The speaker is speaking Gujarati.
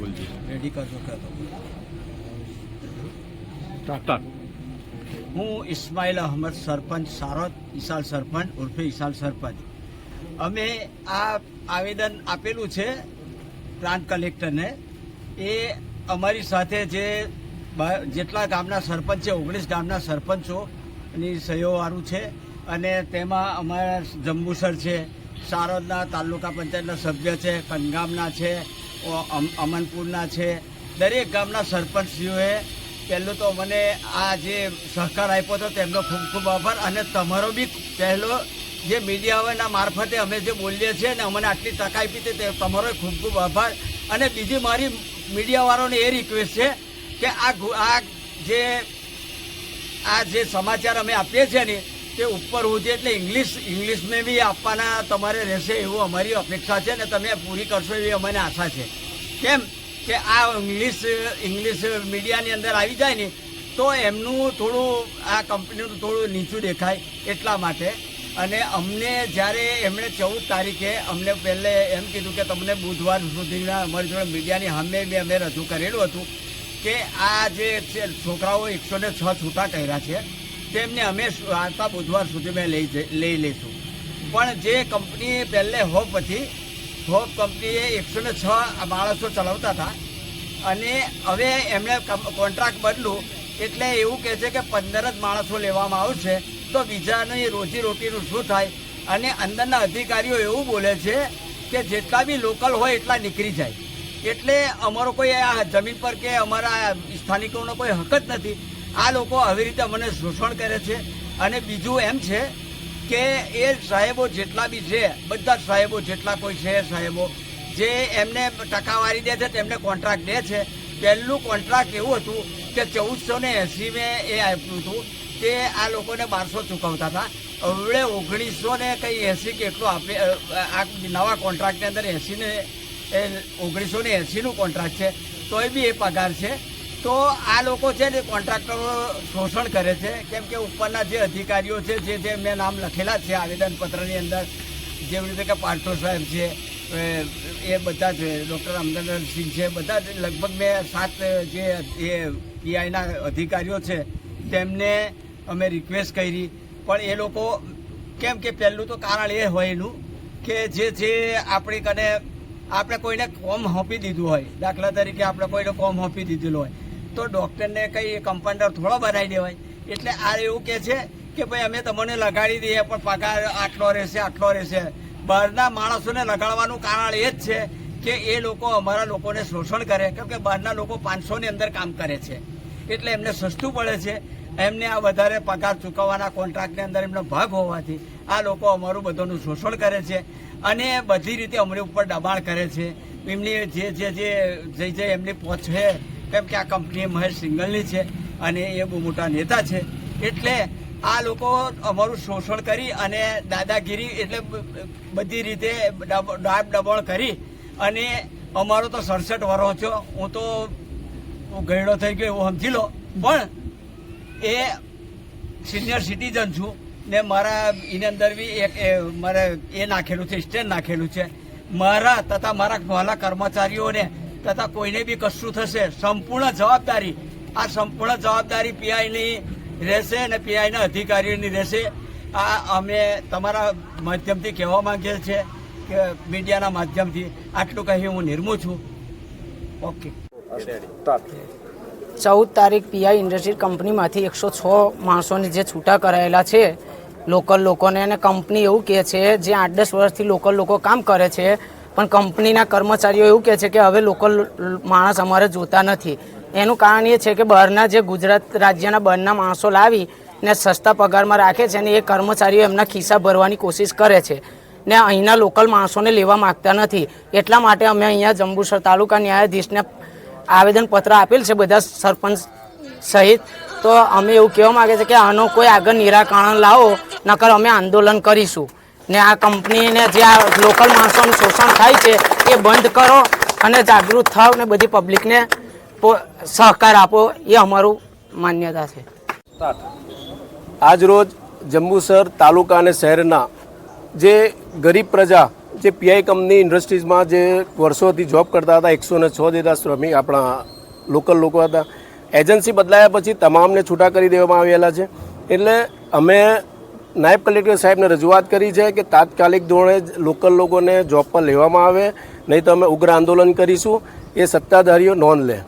બોલજો રેડી કરજો હું ઇસ્માઇલ અહમદ સરપંચ સારોદ ઈશાલ સરપંચ ઉર્ફે ઈશાલ સરપંચ. અમે આ આવેદન આપેલું છે પ્રાંત કલેક્ટરને. એ અમારી સાથે જે બા- જેટલા ગામના સરપંચ છે ઓગણીસ ગામના સરપંચોની સહયોવાળું છે અને તેમાં અમારા જંબુસર છે સારોદના તાલુકા પંચાયતના સભ્ય છે કનગામના છે અમનપુરના છે. દરેક ગામના સરપંચશ્રીઓએ પહેલું તો મને આ જે સહકાર આપ્યો હતો, તેમનો ખૂબ ખૂબ આભાર અને તમારો બી પહેલો જે મીડિયાના મારફતે અમે જે બોલીએ છીએ ને અમને આટલી તક આપી હતી તે તમારો ખૂબ ખૂબ આભાર. અને બીજી મારી મીડિયાવાળાને એ રિક્વેસ્ટ છે કે આ આ જે આ જે સમાચાર અમે આપીએ છીએ ને તે ઉપર હોવું જોઈએ એટલે ઇંગ્લિશ ઇંગ્લિશમાં બી આપવાના તમારે રહેશે એવું અમારી અપેક્ષા છે ને તમે પૂરી કરશો એવી અમને આશા છે. કેમ કે આ ઇંગ્લિશ ઇંગ્લિશ મીડિયાની અંદર આવી જાય ને, તો એમનું થોડું, આ કંપનીનું થોડું નીચું દેખાય એટલા માટે. અને અમને જ્યારે એમણે ચૌદ તારીખે અમને પહેલે એમ કીધું કે તમને બુધવાર સુધીના અમારી જોડે મીડિયાની સામે બી અમે રજૂ કરેલું હતું કે આ જે છોકરાઓ એકસો ને છ છૂટા કર્યા છે તેમને અમે આવતા બુધવાર સુધીમાં લઈ જઈ- લઈ લઈશું પણ જે કંપનીએ પહેલે હોપ હતી, હોપ કંપનીએ એકસો ને છ માણસો ચલાવતા હતા. અને હવે એમણે કોન્ટ્રાક્ટ બદલું, એટલે એવું કહે છે કે પંદર જ માણસો લેવામાં આવશે, તો બીજાની રોજી રોટીનું શું થાય? અને અંદરના અધિકારીઓ એવું બોલે છે કે જેટલા બી લોકલ હોય એટલા નીકળી જાય. એટલે અમારો કોઈ આ જમીન પર કે અમારા સ્થાનિકોનો કોઈ હક જ નથી. આ લોકો આવી રીતે મને શોષણ કરે છે. અને બીજું એમ છે કે એ સાહેબો જેટલા બી છે, બધા સાહેબો જેટલા કોઈ છે સાહેબો, જે એમને ટકાવારી દે છે, તેમને કોન્ટ્રાક્ટ દે છે. પહેલું કોન્ટ્રાક્ટ એવું હતું કે ચૌદસો ને એંસી મેં એ આપ્યું હતું. તે આ લોકોને બારસો ચૂકવતા હતા. હવે ઓગણીસો ને કંઈ એંસી કેટલું આપે આ નવા કોન્ટ્રાક્ટની અંદર એંસીને ઓગણીસો ને એંસીનું કોન્ટ્રાક્ટ છે. તોય બી એ પગાર છે. તો આ લોકો છે ને કોન્ટ્રાક્ટરો શોષણ કરે છે. કેમ કે ઉપરના જે અધિકારીઓ છે, જે જે મેં નામ લખેલા છે આવેદનપત્રની અંદર, જેવી રીતે કે પાર્થો સાહેબ છે, એ બધા જ, ડૉક્ટર અમદાદરસિંહ છે, બધા જ, લગભગ મેં સાત, જે, એ, પીઆઈના અધિકારીઓ છે, તેમને અમે રિક્વેસ્ટ કરી. પણ એ લોકો, કેમ કે પહેલું તો કારણ એ હોય એનું, કે જે જે આપણી કને, આપણે કોઈને કોમ સોંપી દીધું હોય, દાખલા તરીકે આપણે કોઈને કોમ સોંપી દીધેલું હોય તો ડૉક્ટરને કંઈ કમ્પાઉન્ડર થોડો બનાવી દેવાય. એટલે આ એવું કે છે કે ભાઈ અમે તમને લગાડી દઈએ, પણ પગાર આટલો રહેશે આટલો રહેશે. બહારના માણસોને લગાડવાનું કારણ એ જ છે કે એ લોકો અમારા લોકોને શોષણ કરે. કેમ કે બહારના લોકો પાંચસોની અંદર કામ કરે છે. એટલે એમને સસ્તું પડે છે. એમને આ વધારે પગાર ચૂકવવાના કોન્ટ્રાક્ટની અંદર એમનો ભાગ હોવાથી આ લોકો અમારું બધાનું શોષણ કરે છે અને બધી રીતે અમને ઉપર દબાણ કરે છે. એમની જે જે જે જે એમની પહોંચ છે કેમ કે આ કંપની મહેશ સિંગલની છે અને એ બહુ મોટા નેતા છે. એટલે આ લોકો અમારું શોષણ કરી અને દાદાગીરી એટલે બધી રીતે ડાબ ડબોળ કરી અને અમારો તો સડસઠ વર્ષ છો હું તો હું ગયડો થઈ ગયો એવું સમજી લો. પણ એ સિનિયર સિટીઝન છું ને મારા એની અંદર બી એક મારે એ નાખેલું છે સ્ટેન્ડ નાખેલું છે. મારા તથા મારા વહાલા કર્મચારીઓને તથા કોઈને બી કશું થશે. સંપૂર્ણ જવાબદારી. આ સંપૂર્ણ જવાબદારી પીઆઈની રહેશે અને પીઆઈના અધિકારીઓની રહેશે. આ અમે તમારા માધ્યમથી કહેવા માંગીએ છીએ કે મીડિયાના માધ્યમથી આટલું કહી હું નિર્મું છું. ઓકે. ચૌદ તારીખ પીઆઈ ઇન્ડસ્ટ્રીઝ કંપનીમાંથી એકસો છ માણસોને જે છૂટા કરાયેલા છે, લોકલ લોકોને અને કંપની એવું કહે છે, જે આઠ દસ વર્ષથી લોકલ લોકો કામ કરે છે પણ કંપનીના કર્મચારીઓ એવું કહે છે કે હવે લોકલ માણસ અમારે જોતા નથી. એનું કારણ એ છે કે બહારના જે ગુજરાત રાજ્યના બહારના માણસો લાવી ને સસ્તા પગારમાં રાખે છે ને એ કર્મચારીઓ એમના ખિસ્સા ભરવાની કોશિશ કરે છે ને અહીંના લોકલ માણસોને લેવા માગતા નથી. એટલા માટે અમે અહીંયા જંબુસર તાલુકા ન્યાયાધીશને આવેદનપત્ર આપેલ છે બધા સરપંચ સહિત. તો અમે એવું કહેવા માંગે છે કે આનો કોઈ આગળ નિરાકરણ લાવો, નકર અમે આંદોલન કરીશું. ને આ કંપનીને જે આ લોકલ માણસોનું શોષણ થાય છે, એ બંધ કરો અને જાગૃત થાવ ને બધી પબ્લિકને સહકાર આપો, એ અમારું માન્યતા છે. આજરોજ જંબુસર તાલુકા અને શહેરના જે ગરીબ પ્રજા, જે પીઆઈ કંપની ઇન્ડસ્ટ્રીઝમાં જે વર્ષોથી જોબ કરતા હતા એકસો ને છ જેટલા શ્રમિક આપણા લોકલ લોકો હતા, એજન્સી બદલાયા પછી તમામને છૂટા કરી દેવામાં આવેલા છે. એટલે અમે નાયબ કલેક્ટર સાહેબને રજૂઆત કરી છે કે તાત્કાલિક ધોરણે લોકલ લોકોને જોબ પર લેવામાં આવે, નહીં તો અમે ઉગ્ર આંદોલન કરીશું. એ સત્તાધારીઓ નોંધ લે.